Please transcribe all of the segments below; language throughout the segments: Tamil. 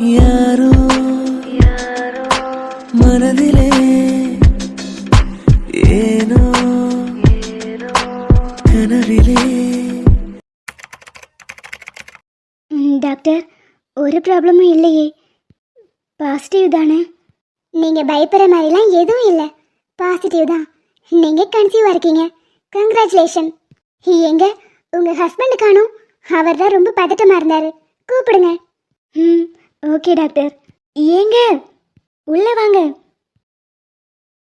யாரோ மனதிலே ஏனோ கனவிலே. டாக்டர் ஒரு ப்ராப்ளமும் இல்லையே. பாசிட்டிவ் தானே? நீங்கள் பயப்படுற மாதிரிலாம் எதுவும் இல்லை. பாசிட்டிவ் தான். நீங்கள் கன்சீவாக இருக்கீங்க. கங்க்ராச்சுலேஷன். எங்க? உங்கள் ஹஸ்பண்ட் காணும் அவர் தான் ரொம்ப பதட்டமாக இருந்தார். கூப்பிடுங்க. ம் ஓகே டாக்டர். ஏங்க உள்ளே வாங்க.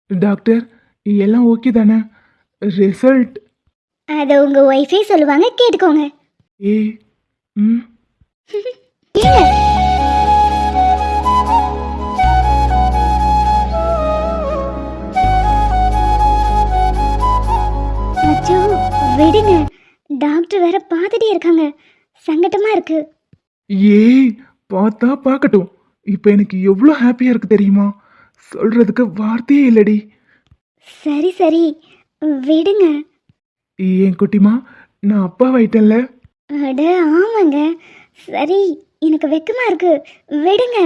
டாக்டர் எல்லாம் ஓகே தானே? ரிசல்ட்? அதை உங்கள் ஒய்ஃபே சொல்லுவாங்க கேட்டுக்கோங்க. ஏ ம். ஏங்க. அச்சோ விடுங்க. டாக்டர் வேற பார்த்துட்டே இருக்காங்க. சங்கட்டமா இருக்கு. ஏய் பார்த்தா பார்க்கட்டும். இப்போ எனக்கு எவ்வளோ ஹாப்பியாக இருக்கு தெரியுமா? சொல்கிறதுக்கு வார்த்தையே இல்லடி. சரி சரி. விடுங்க. ஏன் குட்டிமா? நான் அப்பா ஆயிட்டேன்ல. அட ஆமாங்க. சரி எனக்கு வெக்கமா இருக்கு. விடுங்க.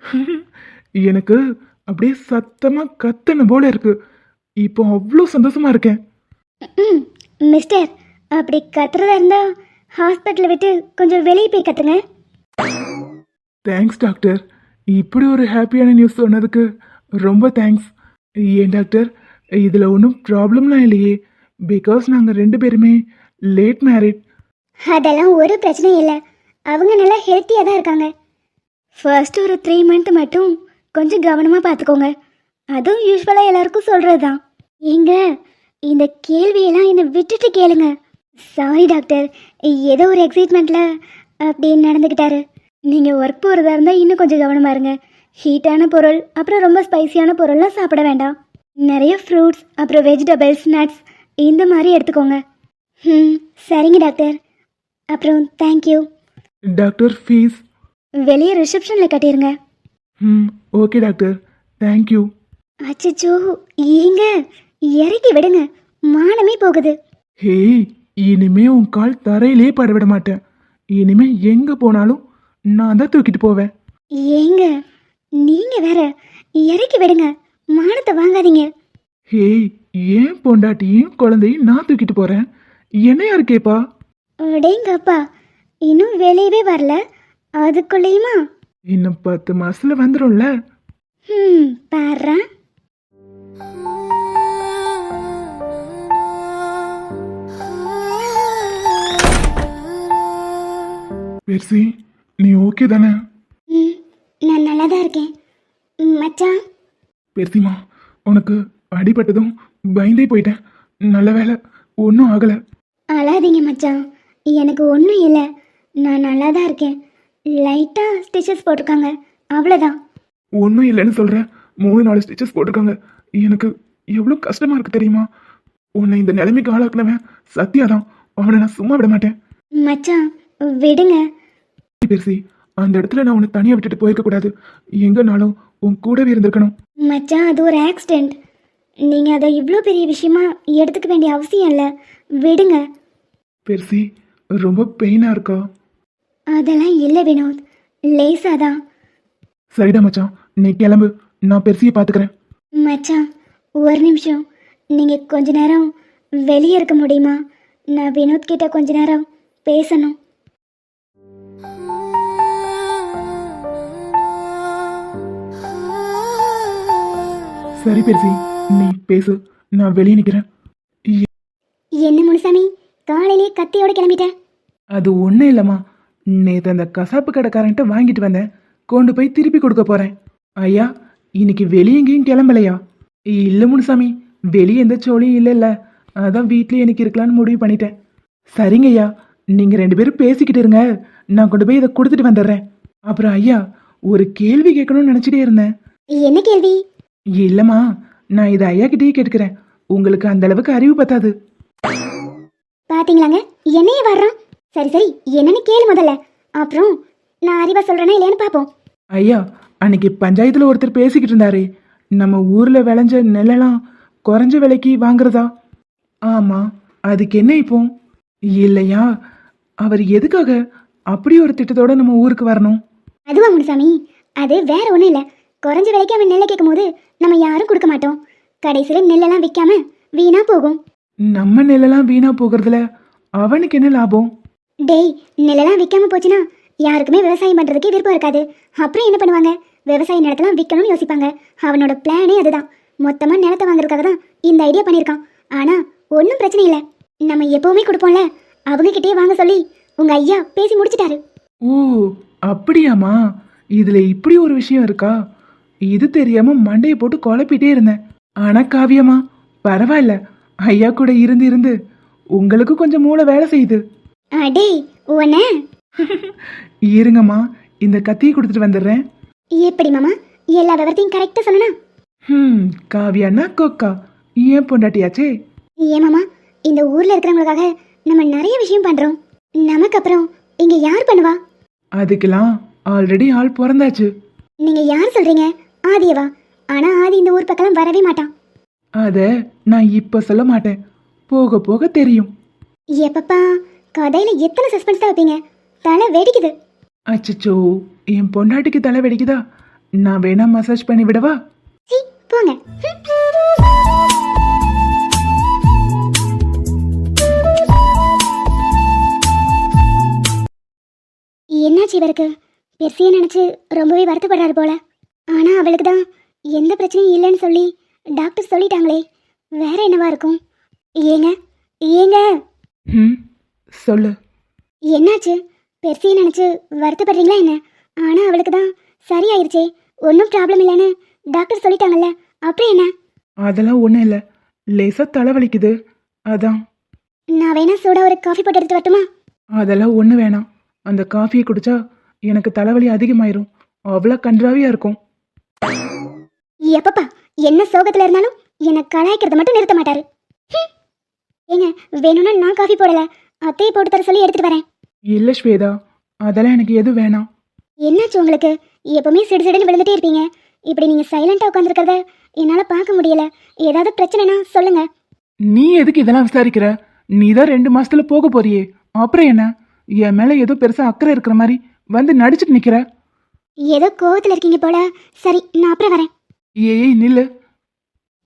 எனக்கு அப்படியே சத்தமாக கத்தன போல இருக்கு. இப்போ அவ்வளோ சந்தோஷமா இருக்கேன். மிஸ்டர் அப்படி கத்துறதா இருந்தா ஹாஸ்பிட்டலை விட்டு கொஞ்சம் வெளியே போய் கத்துங்க. தேங்க்ஸ் டாக்டர் இப்படி ஒரு ஹாப்பியான நியூஸ் சொன்னதுக்கு ரொம்ப தேங்க்ஸ் ஏன் டாக்டர் இதில் ஒன்றும் ப்ராப்ளம்லாம் இல்லையே. பிகாஸ் நாங்கள் ரெண்டு பேருமே லேட் மேரிட் அதெல்லாம் ஒரு பிரச்சனையும் இல்லை. அவங்க நல்லா ஹெல்த்தியாக தான் இருக்காங்க. ஃபர்ஸ்ட் ஒரு த்ரீ மந்த் மட்டும் கொஞ்சம் கவனமாக பார்த்துக்கோங்க அதுவும் யூஸ்வலாக எல்லாருக்கும் சொல்கிறது தான் ஏங்க இந்த கேள்வியெல்லாம் என்னை விட்டுட்டு கேளுங்க. சாரி டாக்டர் ஏதோ ஒரு எக்ஸைட்மெண்ட்டில் அப்படி நடந்துக்கிட்டாரு நீங்கள் ஒர்க் போகிறதா இருந்தால் இன்னும் கொஞ்சம் கவனமாக இருங்க. ஹீட்டான பொருள் அப்புறம் ரொம்ப ஸ்பைசியான பொருள்லாம் சாப்பிட வேண்டாம். நிறைய ஃப்ரூட்ஸ் அப்புறம் வெஜிடபிள்ஸ் நட்ஸ் இந்த மாதிரி எடுத்துக்கோங்க. ம் சரிங்க டாக்டர் அப்புறம் தேங்க்யூ டாக்டர் ஃபீஸ் வெளியே ரிசப்ஷனில் கட்டிருங்க. ம் ஓகே டாக்டர் தேங்க்யூ அச்சச்சோ ஏங்க இறக்கி விடுங்க. மானமே போகுது. ஹேய் இனிமே உன் கால் தரையிலே பட விட மாட்டேன். இனிமே எங்கே போனாலும் நான் தான் தூக்கிட்டு போவேன். ஏங்க நீங்கள் வேற இறக்கி விடுங்க. மானத்தை வாங்காதீங்க. ஹேய் ஏன் பொண்டாட்டியும் குழந்தையும் நான் தூக்கிட்டு போகிறேன் என்ன யாரு கேப்பா? அடேங்கப்பா இன்னும் வெளியவே வரல. அதுக்குள்ளேயுமா? இன்னும் பத்து மாசத்துல வந்துடும்ல ம் பாடுறேன். பெர்சி நீ ஓகே தானே? ம் நான் நல்லா தான் இருக்கேன் மச்சான். பெர்சிமா உனக்கு அடிபட்டதும் பயந்தே போயிட்டேன். நல்ல வேலை ஒன்றும் ஆகலை. அழாதீங்க மச்சான். எனக்கு ஒன்றும் இல்லை. நான் நல்லா தான் இருக்கேன் லைட்டாக ஸ்டிச்சஸ் போட்டிருக்காங்க. அவ்வளோதான் ஒன்றும் இல்லைன்னு சொல்கிறேன் மூணு நாலு ஸ்டிச்சஸ் போட்டிருக்காங்க. எனக்கு எவ்வளோ கஷ்டமாக இருக்கு தெரியுமா? உன்னை இந்த நிலைமைக்கு ஆளாக்குனவன் சத்யா தான் அவனை நான் சும்மா விட மாட்டேன். மச்சான் விடுங்க. பெர்சி அந்த இடத்துல நான் உன்னை தனியாக விட்டுட்டு போயிருக்க கூடாது. எங்கனாலும் உன் கூடவே இருந்திருக்கணும். மச்சான் அது ஒரு ஆக்சிடெண்ட் நீங்கள் அதை இவ்வளோ பெரிய விஷயமா எடுத்துக்க வேண்டிய அவசியம் இல்லை. விடுங்க. பெர்சி ரொம்ப பெயினாக இருக்கா? அதெல்லாம் இல்லை வினோத். லேசாக தான். சரிடா மச்சான் நீ கிளம்பு. நான் பெர்சியை பார்த்துக்கிறேன். மச்சான் ஒரு நிமிஷம். நீங்கள் கொஞ்ச நேரம் வெளியே இருக்க முடியுமா? நான் வினோத் கிட்ட கொஞ்ச நேரம் பேசணும். சரி பெர்சி. நீ பேசு. நான் வெளியே நிற்கிறேன் என்ன முனுசாமி? காலையிலே கத்தியோட கிளம்பிட்டேன் அது ஒன்றும் இல்லைம்மா. நேற்று அந்த கசாப்பு கடைக்காரன்ட்ட வாங்கிட்டு வந்தேன். கொண்டு போய் திருப்பி கொடுக்க போகிறேன் ஐயா இன்னைக்கு வெளியே எங்கேயும் கிளம்பலையா? இல்லை முனுசாமி வெளியே எந்த சோழியும் இல்லைல்ல. அதான் வீட்லயே எனக்கு இருக்கலாம்னு முடிவு பண்ணிட்டேன். சரிங்க ஐயா. நீங்கள் ரெண்டு பேரும் பேசிக்கிட்டு இருங்க. நான் கொண்டு போய் இதை கொடுத்துட்டு வந்துடுறேன். அப்புறம் ஐயா ஒரு கேள்வி கேட்கணும்னு நினச்சிட்டே இருந்தேன். என்ன கேள்வி? இல்லைம்மா நான் இதை ஐயா கிட்டேயே கேட்கிறேன் உங்களுக்கு அந்த அளவுக்கு அறிவு பத்தாது. பாத்தீங்களாங்க? என்னையே வர்றான். சரி சரி என்னன்னு கேளு முதல்ல. அப்புறம் நான் அறிவா சொல்றேனா இல்லையான்னு பார்ப்போம் ஐயா அன்னைக்கு பஞ்சாயத்தில் ஒருத்தர் பேசிக்கிட்டு இருந்தாரே. நம்ம ஊரில் விளைஞ்ச நெல்லெல்லாம் குறைஞ்ச விலைக்கு வாங்குறதா? ஆமாம் அதுக்கு என்ன இப்போ? இல்லையா அவர் எதுக்காக அப்படி ஒரு திட்டத்தோட நம்ம ஊருக்கு வரணும்? அதுவா முனுசாமி அது வேற ஒன்றும் இல்லை. குறைஞ்ச விலைக்கு அவன் நெல்லை கேட்கும் போது நம்ம யாரும் கொடுக்க மாட்டோம். கடைசியில் நெல்லெல்லாம் விற்காம வீணா போகும். நம்ம நெல்லெல்லாம் வீணா போகிறதுல அவனுக்கு என்ன லாபம்? டேய் நெல்லெல்லாம் விற்காம போச்சுன்னா யாருக்குமே விவசாயம் பண்ணுறதுக்கே விருப்பம் இருக்காது. அப்புறம் என்ன பண்ணுவாங்க? விவசாய நிலத்தெல்லாம் விற்கணும்னு யோசிப்பாங்க. அவனோட பிளானே அதுதான். மொத்தமாக நிலத்தை வாங்குறதுக்காக தான் இந்த ஐடியா பண்ணியிருக்கான். ஆனால் ஒன்றும் பிரச்சனை இல்லை. நம்ம எப்பவுமே கொடுப்போம்ல? அவங்க கிட்டே வாங்க சொல்லி உங்க ஐயா பேசி முடிச்சிட்டாரு. ஓ அப்படியாம்மா? இதுல இப்படி ஒரு விஷயம் இருக்கா? இது தெரியாம மண்டையை போட்டு குழப்பிட்டே இருந்தேன். ஆனா காவியம்மா பரவாயில்ல. ஐயா கூட இருந்து இருந்து உங்களுக்கு கொஞ்சம் மூளை வேலை செய்யுது. அடே உன்ன? இருங்கம்மா இந்த கத்தியை கொடுத்துட்டு வந்துடுறேன். எப்படி மாமா? எல்லா விவரத்தையும் கரெக்டாக சொல்லணும் ம் காவியானா கொக்கா. ஏன் பொண்டாட்டியாச்சே? ஏன் மாமா? இந்த ஊர்ல இருக்கிறவங்களுக்காக நம்ம நிறைய விஷயம் பண்றோம். நமக்கு அப்புறம் இங்க யார் பண்ணுவா? அதுக்கெல்லாம் ஆல்ரெடி ஆள் பிறந்தாச்சு. நீங்க யார் சொல்றீங்க? ஆதியவா? ஆனா ஆதி இந்த ஊர் பக்கம் வரவே மாட்டான். அத நான் இப்ப சொல்ல மாட்டேன். போக போக தெரியும். எப்பப்பா? கதையில எத்தனை சஸ்பென்ஸ் தான் வைப்பீங்க? தலை வெடிக்குது. அச்சச்சோ என் பொண்டாட்டிக்கு தலை வெடிக்குதா? நான் வேணா மசாஜ் பண்ணி விடவா? சீ போங்க. என்னாச்சு இவருக்கு? பெருசியை நினைச்சு ரொம்பவே வருத்தப்படுறாரு போல. ஆனா அவளுக்கு தான் எந்த பிரச்சனையும் இல்லைன்னு சொல்லி டாக்டர் சொல்லிட்டாங்களே. வேற என்னவா இருக்கும்? ஏங்க ஏங்க? ம் சொல்லு. என்னாச்சு? பெருசியை நினைச்சு வருத்தப்படுறீங்களா என்ன? ஆனா அவளுக்கு தான் சரியாயிருச்சே. ஒன்றும் ப்ராப்ளம் இல்லைன்னு டாக்டர் சொல்லிட்டாங்கல்ல. அப்புறம் என்ன? அதெல்லாம் ஒன்றும் இல்லை. லேசா தலை வலிக்குது அதான். நான் வேணா சூடா ஒரு காஃபி போட்டு எடுத்து வரட்டுமா? அதெல்லாம் ஒன்று வேணாம். அந்த காஃபியை குடிச்சா எனக்கு தலைவலி அதிகமாயிரும். அவ்வளோ கன்றாவியாக இருக்கும். எப்பப்பா என்ன சோகத்துல இருந்தாலும் என்னை கலாய்க்கிறத மட்டும் நிறுத்த மாட்டாரு. ஏங்க வேணும்னா நான் காஃபி போடல. அத்தையை போட்டு தர சொல்லி எடுத்துட்டு வரேன். இல்லை ஸ்வேதா அதெல்லாம் எனக்கு எதுவும் வேணாம். என்னாச்சு உங்களுக்கு? எப்பவுமே சிடு சிடுன்னு விழுந்துட்டே இருப்பீங்க. இப்படி நீங்க சைலண்டா உட்காந்துருக்கிறத என்னால பார்க்க முடியல. ஏதாவது பிரச்சனைனா சொல்லுங்க. நீ எதுக்கு இதெல்லாம் விசாரிக்கிற? நீ தான் ரெண்டு மாசத்துல போக போறியே. அப்புறம் என்ன? என் மேல ஏதோ பெருசா அக்கறை இருக்கிற மாதிரி வந்து நடிச்சிட்டு நிக்கிற. ஏதோ கோவத்துல இருக்கீங்க போல. சரி நான் அப்புறம் வரேன். ஏய் நில்லு.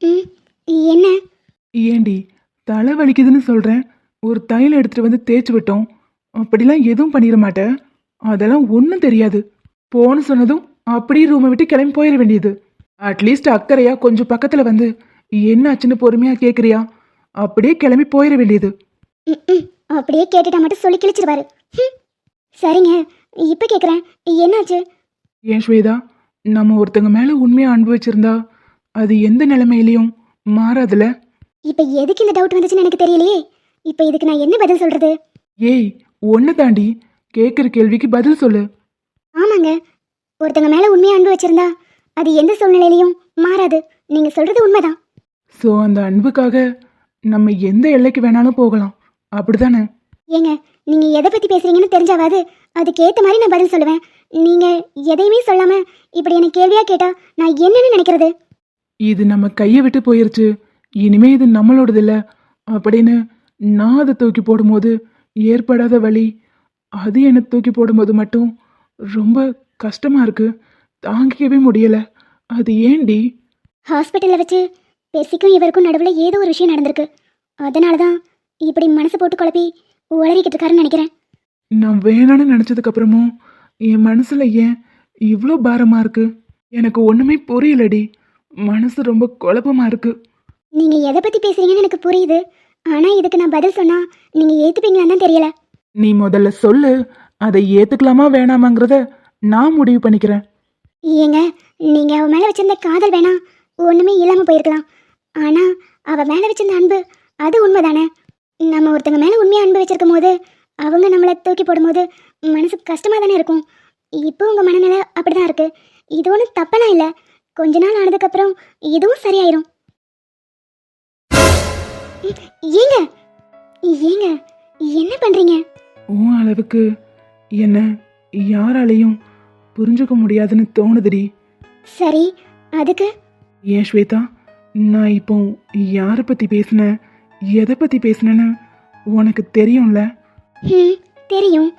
ம் என்ன? ஏண்டி தலை வலிக்குதுன்னு சொல்றேன். ஒரு தைலம் எடுத்துட்டு வந்து தேய்ச்சி விட்டோம். அப்படிலாம் எதுவும் பண்ணிட மாட்டேன். அதெல்லாம் ஒன்றும் தெரியாது. போன்னு சொன்னதும் அப்படியே ரூமை விட்டு கிளம்பி போயிட வேண்டியது. அட்லீஸ்ட் அக்கறையா கொஞ்சம் பக்கத்துல வந்து என்னாச்சுன்னு பொறுமையா கேக்குறியா? அப்படியே கிளம்பி போயிட வேண்டியது. ம். அப்படியே கேட்டுட்டா மட்டும் சொல்லி கிழிச்சிருவாரு. சரிங்க இப்போ கேட்குறேன் என்னாச்சு? ஏன் ஸ்வேதா நம்ம ஒருத்தங்க மேல உண்மையா அன்பு வச்சிருந்தா அது எந்த நிலைமையிலையும் மாறாதுல? இப்போ எதுக்கு இந்த டவுட் வந்துச்சுன்னு எனக்கு தெரியலையே. இப்போ இதுக்கு நான் என்ன பதில் சொல்றது? ஏய் ஒன்னு தாண்டி கேட்குற கேள்விக்கு பதில் சொல்லு. ஆமாங்க. ஒருத்தங்க மேலே உண்மையாக அன்பு வச்சிருந்தா அது எந்த சூழ்நிலையிலையும் மாறாது. நீங்கள் சொல்றது உண்மைதான். ஸோ அந்த அன்புக்காக நம்ம எந்த எல்லைக்கு வேணாலும் போகலாம். அப்படிதானே? ஏங்க நீங்கள் எதை பற்றி பேசுறீங்கன்னு தெரிஞ்சாவாது. அதுக்கேற்ற மாதிரி நான் பதில் சொல்லுவேன். நீங்கள் எதையுமே சொல்லாமல் இப்படி எனக்கு கேள்வியாக கேட்டால் நான் என்னன்னு நினைக்கிறது? இது நம்ம கையை விட்டு போயிருச்சு. இனிமே இது நம்மளோடது இல்ல அப்படின்னு நான் அதை தூக்கி போடும்போது ஏற்படாத வலி அது என்னை தூக்கி போடும்போது மட்டும் ரொம்ப கஷ்டமா இருக்கு. தாங்கிக்கவே முடியல. அது ஏண்டி ஹாஸ்பிட்டலில் வச்சு பெர்சிக்கும் இவருக்கும் நடுவில் ஏதோ ஒரு விஷயம் நடந்திருக்கு. அதனால தான் இப்படி மனசு போட்டு குழப்பி உளறிக்கிட்டு இருக்காருன்னு நினைக்கிறேன். நான் வேணான்னு நினச்சதுக்கு அப்புறமும் என் மனசுல ஏன் இவ்வளோ பாரமா இருக்கு? எனக்கு ஒண்ணுமே புரியலடி. மனசு ரொம்ப குழப்பமா இருக்கு. நீங்கள் எதை பற்றி பேசுறீங்கன்னு எனக்கு புரியுது. ஆனால் இதுக்கு நான் பதில் சொன்னால் நீங்கள் ஏற்றுப்பீங்களான்னு தான் தெரியல. நீ முதல்ல சொல்லு. அதை ஏத்துக்கலாமா வேணாமாங்கிறத நான் முடிவு பண்ணிக்கிறேன். ஏங்க நீங்கள் அவ மேலே வச்சிருந்த காதல் வேணா ஒன்றுமே இல்லாமல் போயிருக்கலாம். ஆனால் அவள் மேலே வச்சிருந்த அன்பு அது உண்மைதானே? நம்ம ஒருத்தங்க மேலே உண்மையாக அன்பு வச்சிருக்கும் போது அவங்க நம்மளை தூக்கி போடும்போது மனசு கஷ்டமாக தானே இருக்கும்? இப்போ உங்கள் மனநிலை அப்படி தான் இருக்குது இது ஒன்றும் தப்பெல்லாம் இல்லை. கொஞ்ச நாள் ஆனதுக்கப்புறம் இதுவும் சரியாயிரும். ஏங்க ஏங்க என்ன பண்ணுறீங்க உன் அளவுக்கு என்ன யாராலையும் புரிஞ்சுக்க முடியாதுன்னு தோணுதுடி. சரி அதுக்கு? ஏன் ஸ்வேதா நான் இப்போ யாரை பத்தி பேசினேன் எதை பத்தி பேசினேன்னு உனக்கு தெரியும்ல? தெரியும்.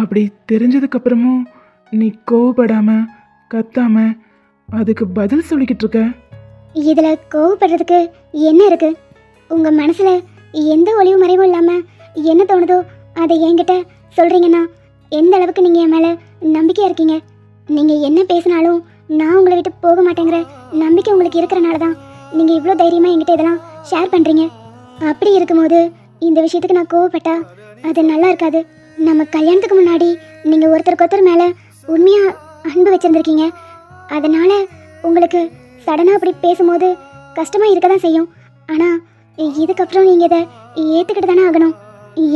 அப்படி தெரிஞ்சதுக்கப்புறமும் நீ கோவப்படாம கத்தாம அதுக்கு பதில் சொல்லிக்கிட்டு இருக்க? இதுல கோவப்படுறதுக்கு என்ன இருக்கு? உங்க மனசுல எந்த ஒளிவு மறைவும் இல்லாம என்ன தோணுதோ அதை என்கிட்ட சொல்றீங்கன்னா எந்த அளவுக்கு நீங்க என் மேல நம்பிக்கையா இருக்கீங்க? நீங்க என்ன பேசினாலும் நான் உங்களை விட்டு போக மாட்டேங்கிற நம்பிக்கை உங்களுக்கு இருக்கிறனால தான் நீங்க இவ்வளோ தைரியமா என்கிட்ட இதெல்லாம் ஷேர் பண்றீங்க. அப்படி இருக்கும்போது இந்த விஷயத்துக்கு நான் கோவப்பட்டா அது நல்லா இருக்காது. நம்ம கல்யாணத்துக்கு முன்னாடி நீங்க ஒருத்தருக்கு ஒருத்தர் மேல உண்மையா அன்பு வச்சிருந்திருக்கீங்க. அதனால உங்களுக்கு சடனா அப்படி பேசும்போது கஷ்டமா இருக்க தான் செய்யும். ஆனா இதுக்கப்புறம் நீங்க இதை ஏத்துக்கிட்டு தானே ஆகணும்.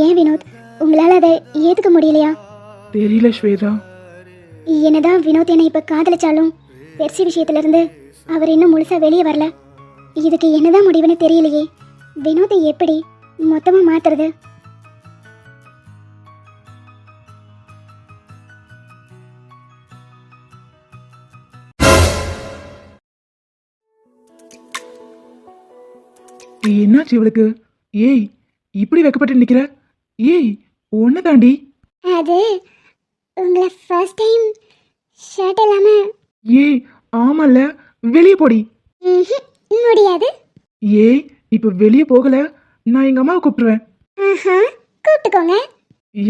ஏன் வினோத்? உங்களால அதை ஏத்துக்க முடியலையா? தெரியல ஸ்வேதா. என்னதான் வினோத் என்னை இப்ப காதலிச்சாலும் பெர்சி விஷயத்துல இருந்து அவர் இன்னும் முழுசா வெளியே வரல. இதுக்கு என்னதான் முடிவுன்னு தெரியலையே. வினோத்தை எப்படி மொத்தமா மாத்துறது? என்னாச்சு இவளுக்கு? ஏய் இப்படி வைக்கப்பட்டு நிக்கிற? ஏய் ஒன்னு தாண்டி அது உங்களை ஃபர்ஸ்ட் டைம் ஷர்ட் இல்லாம ஏய் ஆமால வெளியே போடி. முடியாது. ஏய் இப்ப வெளியே போகல நான் எங்க அம்மாவை கூப்பிட்டுருவேன். ஆஹா கூப்பிட்டுக்கோங்க.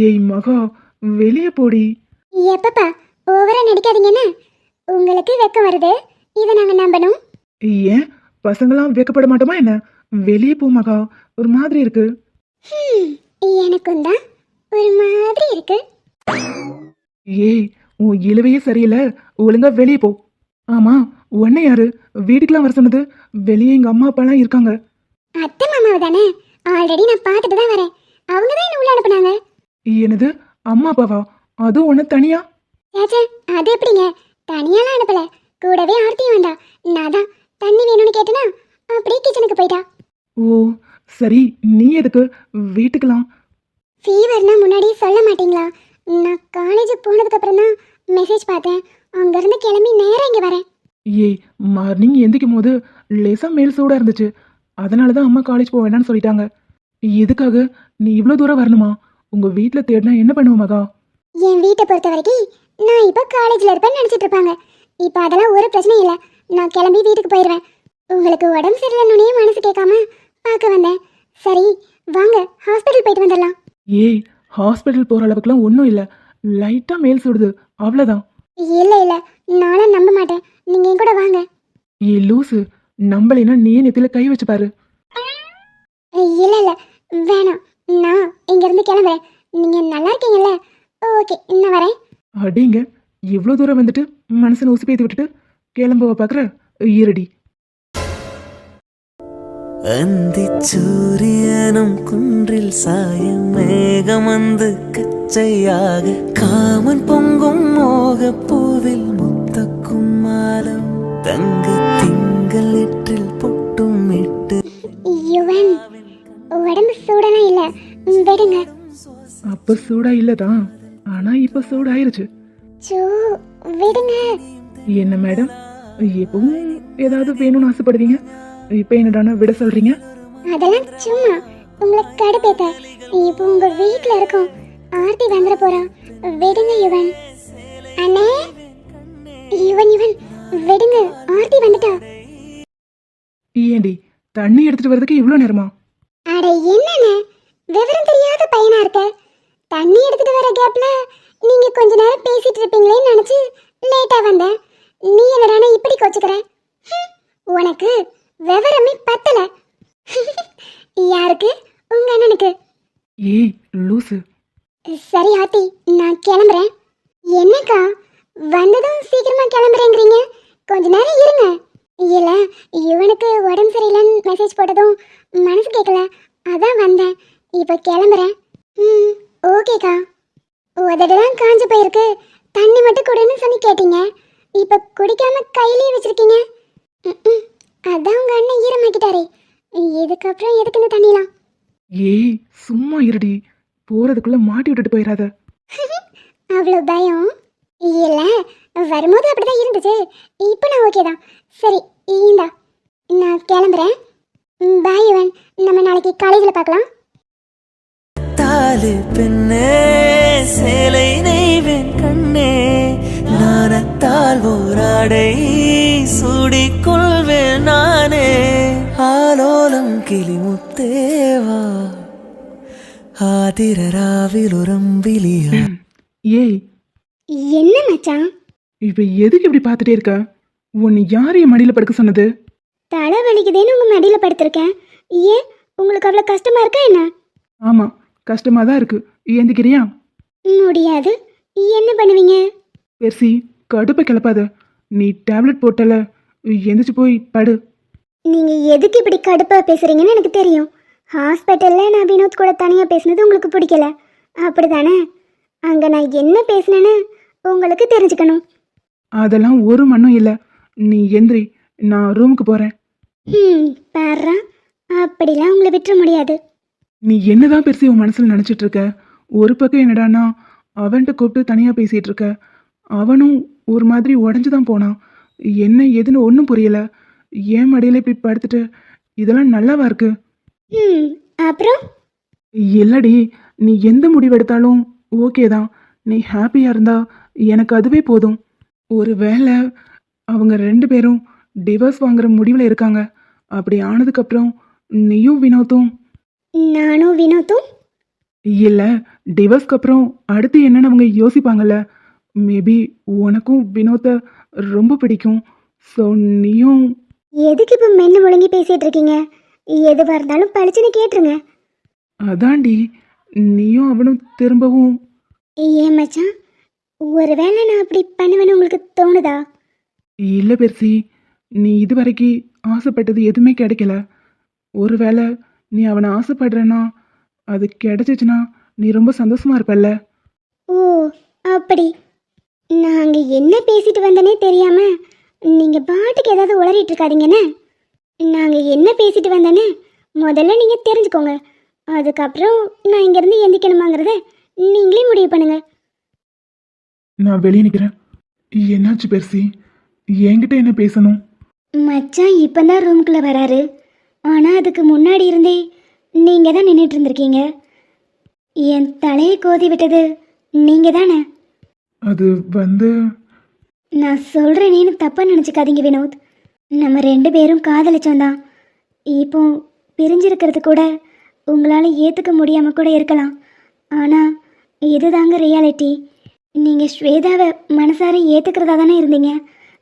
ஏய் மகா வெளியே போடி. எப்பப்பா ஓவரா நடிக்காதீங்கன்னு உங்களுக்கு வெக்கம் வருது. இதை நாங்க நம்பணும். ஏன் பசங்களாம் வைக்கப்பட மாட்டோமா என்ன? வெளியே போ மகா. ஒரு மாதிரி இருக்கு. எனக்கும் தான் ஒரு மாதிரி இருக்கு. ஏய் உன் இழுவையே சரியில்லை. ஒழுங்கா வெளியே போ. ஆமா உன்னை யாரு? வீட்டுக்கெல்லாம் வர சொன்னது வெளியே எங்க அம்மா அப்பாலாம் இருக்காங்க. அத்தை மாமாவை தானே ஆல்ரெடி நான் பார்த்துட்டு தான் வரேன். அவங்க தான் என்ன உள்ள அனுப்புனாங்க? என்னது? அம்மா அப்பாவா? அதுவும் உன்னை தனியா? ஏச்சே அது எப்படிங்க? தனியாலாம் அனுப்பல. கூடவே ஆர்த்தியும் வந்தா. நான் தான் தண்ணி வேணும்னு கேட்டனா? அப்படியே கிச்சனுக்கு போயிட்டா. ஓ சரி நீ எதுக்கு? வீட்டுக்கெல்லாம். ஃபீவர்னா முன்னாடி சொல்ல மாட்டீங்களா? நான் காலேஜ் போனதுக்கு அப்புறம் தான் மெசேஜ் பார்த்தேன். அங்கேருந்து கிளம்பி நேரா இங்கே வரேன். ஏய் மார்னிங் எந்திக்கும் போது லேசா மேல் சூடா இருந்துச்சு. அதனால தான் அம்மா காலேஜ் போக வேணாம்னு சொல்லிட்டாங்க. எதுக்காக? நீ இவ்வளோ தூரம் வரணுமா? உங்க வீட்டில் தேடினா என்ன பண்ணுவ மகா? என் வீட்டை பொறுத்த வரைக்கும் நான் இப்போ காலேஜில் இருப்பேன்னு நினச்சிட்டு இருப்பாங்க. இப்போ அதெல்லாம் ஒரு பிரச்சனையும் இல்லை. நான் கிளம்பி வீட்டுக்கு போயிடுவேன் உங்களுக்கு உடம்பு சரியில்லைன்னே மனசு கேட்காம பார்க்க வந்தேன். சரி வாங்க ஹாஸ்பிட்டல் போயிட்டு வந்துடலாம். ஏய் ஹாஸ்பிட்டல் போகிற அளவுக்குலாம் ஒன்றும் இல்லை. லைட்டாக மேல் சுடுது. அவ்வளோதான் இல்லை இல்லை நானும் நம்ப மாட்டேன். நீங்கள் என் கூட வாங்க. ஏ லூசு நம்பலைன்னா நீயே நெத்தியில் கை வச்சு பாரு. இல்லை இல்லை வேணாம். நான் இங்கேருந்து கிளம்புறேன். நீங்கள் நல்லா இருக்கீங்கல்ல? ஓகே நான் வரேன். அடிங்க இவ்வளோ தூரம் வந்துட்டு மனசனை உசுப்பேத்தி விட்டுட்டு கிளம்புவ பார்க்குற ஈரடி അന്തി സൂര്യനും കുണ്ടിൽ സായം മേഘമന്ത് കച്ചയാക കാമൻ പൊങ്കും മോകപ്പൂവിൽ മുത്തക്കും മാലം തങ്ക തിങ്കളിട്ടിൽ പൊട്ടും ഇട്ട് உடம்பு சூடனா இல்ல? விடுங்க. அப்ப சூடா இல்லதான் ஆனா இப்ப சூடாயிருச்சு. சோ விடுங்க. என்ன மேடம் எப்பவும் ஏதாவது வேணும்னு ஆசைப்படுவீங்க? இப்போ என்னடானா விட சொல்கிறீங்க அதெல்லாம் சும்மா. உங்களை கடுப்பேத்த. இப்போ உங்க வீட்ல இருக்கோம். ஆர்த்தி வந்துட போறா. விடுங்க யுவன். அண்ணே? யுவன் யுவன். விடுங்க. ஆர்த்தி வந்துட்டா. ஏண்டி தண்ணி எடுத்துட்டு வரதுக்கு இவ்வளோ நேரமா? அட என்னண்ணே? விவரம் தெரியாத பையனா இருக்க? தண்ணி எடுத்துட்டு வர கேப்ல நீங்க கொஞ்ச நேரம் பேசிட்டு இருப்பீங்களேன்னு நினைச்சு லேட்டா வந்தேன். நீ என்னடானா இப்படி கோச்சுக்கிற? உனக்கு விவரமே பத்தல. யாருக்கு? உங்க அண்ணனுக்கு. ஏய் லூசு. சரி ஆத்தி நான் கிளம்புறேன். என்னக்கா வந்ததும் சீக்கிரமா கிளம்புறேங்கிறீங்க. கொஞ்ச நேரம் இருங்க. இல்ல இவனுக்கு உடம்பு சரியில்லைன்னு மெசேஜ் போட்டதும் மனசு கேட்கல அதான் வந்தேன். இப்போ கிளம்புறேன். ம் ஓகேக்கா. உதடெல்லாம் காஞ்சு போயிருக்கு. தண்ணி மட்டும் கொடுன்னு சொல்லி கேட்டீங்க. இப்போ குடிக்காம கையிலேயே வச்சிருக்கீங்க. ம்ம். அதான் உங்க அண்ணன் ஈரமாக்கிட்டாரே. இதுக்கப்புறம் எதுக்கு இந்த தண்ணிலாம்? ஏய் சும்மா இருடி. போறதுக்குள்ள மாட்டி விட்டுட்டு போயிடாத அவ்வளோ பயம். இல்லை வரும்போது அப்படிதான் இருந்துச்சு. இப்போ நான் ஓகே தான். சரி இந்தா. நான் கிளம்புறேன். பாய் இவன் நம்ம நாளைக்கு காலேஜில் பார்க்கலாம். தாலு பின்னே சேலை நெய்வேன் கண்ணே. நாணத்தால் ஓராடை சூடிக்கொள்வேன் நானே. ஆலோலம் கிளிமுத்தேவா? ஆதிரராவில் உரம்பிலியா? ஏய். என்ன மச்சான்? இப்ப எதுக்கு இப்படி பார்த்துட்டே இருக்க? உன்னை யார் என் மடியில படுக்க சொன்னது? தலை வலிக்குதேன்னு உங்க மடியில படுத்திருக்கேன். ஏன்? உங்களுக்கு அவ்வளோ கஷ்டமா இருக்கா என்ன? ஆமா கஷ்டமா தான் இருக்கு. ஏந்திக்கிறியா? முடியாது. என்ன பண்ணுவீங்க? பெர்சி கடுப்பை கிளப்பாத. நீ டேப்லெட் போட்டல. எந்திரிச்சு போய் படு. நீங்க எதுக்கு இப்படி கடுப்பா பேசுறீங்கன்னு எனக்கு தெரியும். ஹாஸ்பிட்டல்ல நான் வினோத் கூட தனியா பேசுனது உங்களுக்கு பிடிக்கல. அப்படிதானே? அங்க நான் என்ன பேசினேன்னு உங்களுக்கு தெரிஞ்சுக்கணும். அதெல்லாம் ஒரு மண்ணும் இல்லை. நீ எந்திரி. நான் ரூமுக்கு போறேன். ம் பாரு. அப்படிலாம் உங்களை விட்டுற முடியாது. நீ என்னதான் பெருசி உன் மனசுல நினைச்சிட்டு இருக்க? ஒரு பக்கம் என்னடான்னா அவன்கிட்ட கூப்பிட்டு தனியா பேசிட்டு இருக்க. அவனும் ஒரு மாதிரி உடஞ்சு தான் போனான். என்ன ஏதுன்னு ஒன்றும் புரியல. ஏன் மடியில இப்படி படுத்துட்டு இதெல்லாம் நல்லாவா இருக்கு? அப்புறம்? இல்லடி நீ எந்த முடிவெடுத்தாலும் ஓகே தான். நீ ஹாப்பியாக இருந்தா எனக்கு அதுவே போதும். ஒரு வேளை அவங்க ரெண்டு பேரும் டிவோர்ஸ் வாங்குற முடிவில் இருக்காங்க. அப்படி ஆனதுக்கப்புறம் நீயும் வினோத்தும்? நானும் வினோத்தும்? இல்லை டிவோர்ஸ்க்கு அப்புறம் அடுத்து என்னன்னு அவங்க யோசிப்பாங்கல்ல. மேபி உனக்கும் வினோத்தை ரொம்ப பிடிக்கும். ஸோ நீயும் எதுக்கு இப்போ மென்னு முழுங்கி பேசிட்டு இருக்கீங்க? எதுவாக இருந்தாலும் பளிச்சுன்னு கேட்டுருங்க. அதாண்டி நீயும் அவனும் திரும்பவும் ஏன் மச்சான்? ஒருவேளை நான் அப்படி பண்ணுவேன்னு உங்களுக்கு தோணுதா? இல்லை பெருசி நீ இதுவரைக்கும் ஆசைப்பட்டது எதுவுமே கிடைக்கல. ஒருவேளை நீ அவனை ஆசைப்படுறேன்னா அது கிடைச்சிச்சுன்னா நீ ரொம்ப சந்தோஷமா இருப்பல்ல. ஓ அப்படி. நாங்க என்ன பேசிட்டு வந்தனே தெரியாம நீங்க பாட்டுக்கு ஏதாவது உளறிட்டு இருக்காதீங்கண்ணே நாங்க என்ன பேசிட்டு வந்தேன்னு முதல்ல நீங்க தெரிஞ்சுக்கோங்க. அதுக்கப்புறம் நான் இங்கிருந்து எந்திக்கணுமாங்கிறத நீங்களே முடிவு பண்ணுங்க. நான் வெளியே நிற்கிறேன் என்னாச்சு பெருசி? என்கிட்ட என்ன பேசணும்? மச்சான் இப்பதான் ரூம்குள்ள வராரு. ஆனா அதுக்கு முன்னாடி இருந்தே நீங்க தான் நின்றுட்டு இருந்திருக்கீங்க. என் தலையை கோதி விட்டது நீங்க தானே அது வந்து நான் சொல்கிறேனேன்னு தப்பாக நினச்சிக்காதீங்க வினோத். நம்ம ரெண்டு பேரும் காதலிச்சோம் தான் இப்போ பிரிஞ்சிருக்கிறது கூட உங்களால் ஏற்றுக்க முடியாமல் கூட இருக்கலாம். ஆனால் இதுதாங்க ரியாலிட்டி நீங்கள் ஸ்வேதாவை மனசார ஏற்றுக்கிறதா தானே இருந்தீங்க?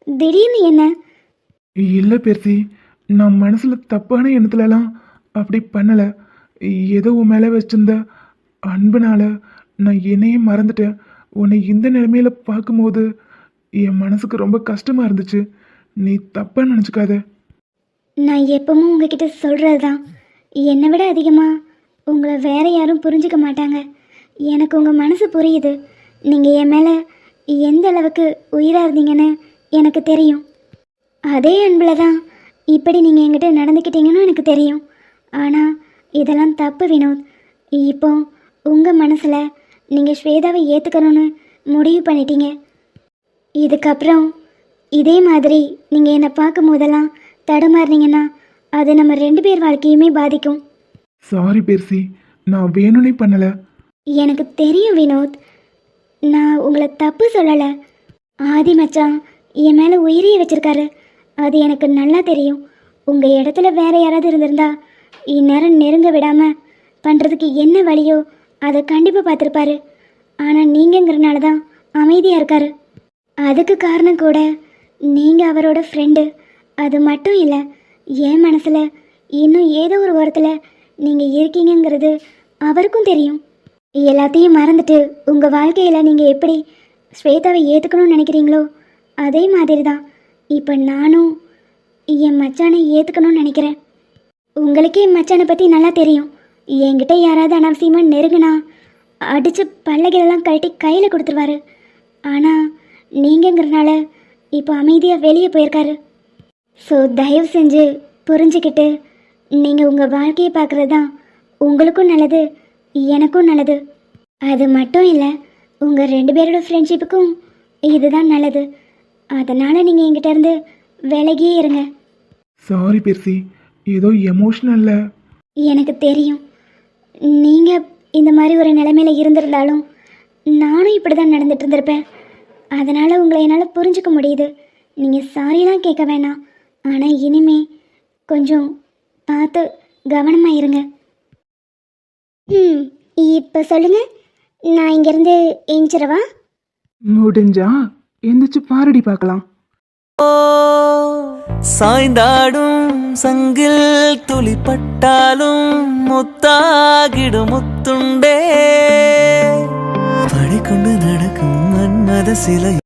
திடீர்னு என்ன? இல்லை பெருசி நான் மனசில் தப்பான எண்ணத்துலலாம் அப்படி பண்ணலை. ஏதோ உன் மேலே வச்சிருந்த அன்புனால நான் என்னையே மறந்துட்டேன். உன்னை இந்த நிலைமையில பார்க்கும்போது என் மனசுக்கு ரொம்ப கஷ்டமாக இருந்துச்சு. நீ தப்பாக நினச்சிக்காத. நான் எப்பவும் உங்ககிட்ட சொல்கிறது தான் என்னை விட அதிகமாக உங்களை வேற யாரும் புரிஞ்சுக்க மாட்டாங்க. எனக்கு உங்கள் மனசு புரியுது. நீங்கள் என் மேலே எந்த அளவுக்கு உயிராக இருந்தீங்கன்னு எனக்கு தெரியும். அதே அன்பில் தான் இப்படி நீங்கள் என்கிட்ட நடந்துக்கிட்டீங்கன்னு எனக்கு தெரியும். ஆனால் இதெல்லாம் தப்பு வினோத். இப்போ உங்கள் மனசில் நீங்கள் ஸ்வேதாவை ஏற்றுக்கணும்னு முடிவு பண்ணிட்டீங்க. இதுக்கப்புறம் இதே மாதிரி நீங்கள் என்னை பார்க்கும் போதெல்லாம் தடுமாறுனீங்கன்னா அது நம்ம ரெண்டு பேர் வாழ்க்கையுமே பாதிக்கும். சாரி பெருசி நான் வேணும்னே பண்ணலை. எனக்கு தெரியும் வினோத். நான் உங்களை தப்பு சொல்லலை. ஆதி மச்சான் என் மேலே உயிரியை வச்சிருக்காரு. அது எனக்கு நல்லா தெரியும். உங்கள் இடத்துல வேற யாராவது இருந்திருந்தா இந்நேரம் நெருங்க விடாமல் பண்ணுறதுக்கு என்ன வழியோ அதை கண்டிப்பாக பார்த்துருப்பாரு. ஆனால் நீங்கங்கிறனால தான் அமைதியாக இருக்கார். அதுக்கு காரணம் கூட நீங்கள் அவரோட ஃப்ரெண்டு அது மட்டும் இல்லை என் மனசில் இன்னும் ஏதோ ஒரு ஓரத்தில் நீங்கள் இருக்கீங்கங்கிறது அவருக்கும் தெரியும். எல்லாத்தையும் மறந்துட்டு உங்கள் வாழ்க்கையில் நீங்கள் எப்படி ஸ்வேதாவை ஏற்றுக்கணும்னு நினைக்கிறீங்களோ அதே மாதிரி தான் இப்போ நானும் என் மச்சானை ஏற்றுக்கணும்னு நினைக்கிறேன். உங்களுக்கே என் மச்சானை பற்றி நல்லா தெரியும். என்கிட்ட யாராவது அனாவசியமாக நெருங்கினா அடித்து பல்லகையெல்லாம் கழட்டி கையில் கொடுத்துருவாரு. ஆனால் நீங்கங்கிறனால இப்போ அமைதியாக வெளியே போயிருக்காரு. ஸோ தயவு செஞ்சு புரிஞ்சுக்கிட்டு நீங்கள் உங்கள் வாழ்க்கையை பார்க்குறது தான் உங்களுக்கும் நல்லது எனக்கும் நல்லது. அது மட்டும் இல்லை உங்கள் ரெண்டு பேரோட ஃப்ரெண்ட்ஷிப்புக்கும் இதுதான் நல்லது. அதனால் நீங்கள் என்கிட்ட இருந்து விலகியே இருங்க. சாரி பெருசி ஏதோ எமோஷ்னல்ல எனக்கு தெரியும். நீங்கள் இந்த மாதிரி ஒரு நிலைமையில இருந்திருந்தாலும் நானும் இப்படி தான் நடந்துட்டு இருந்திருப்பேன். அதனால் உங்களை என்னால் புரிஞ்சுக்க முடியுது. நீங்கள் சாரிலாம் கேட்க வேணாம். ஆனால் இனிமே கொஞ்சம் பார்த்து கவனமாக இருங்க. ம் இப்போ சொல்லுங்கள் நான் இங்கேருந்து எஞ்சிரவா முடிஞ்சா எந்திரிச்சு பாரடி பார்க்கலாம். ஓ சாய்ந்தாடும். சங்கில் துளிப்பட்டாலும் முத்தாகிடும் முத்துண்டே. படிக்கொண்டு நடக்கும் மன்மத சிலை.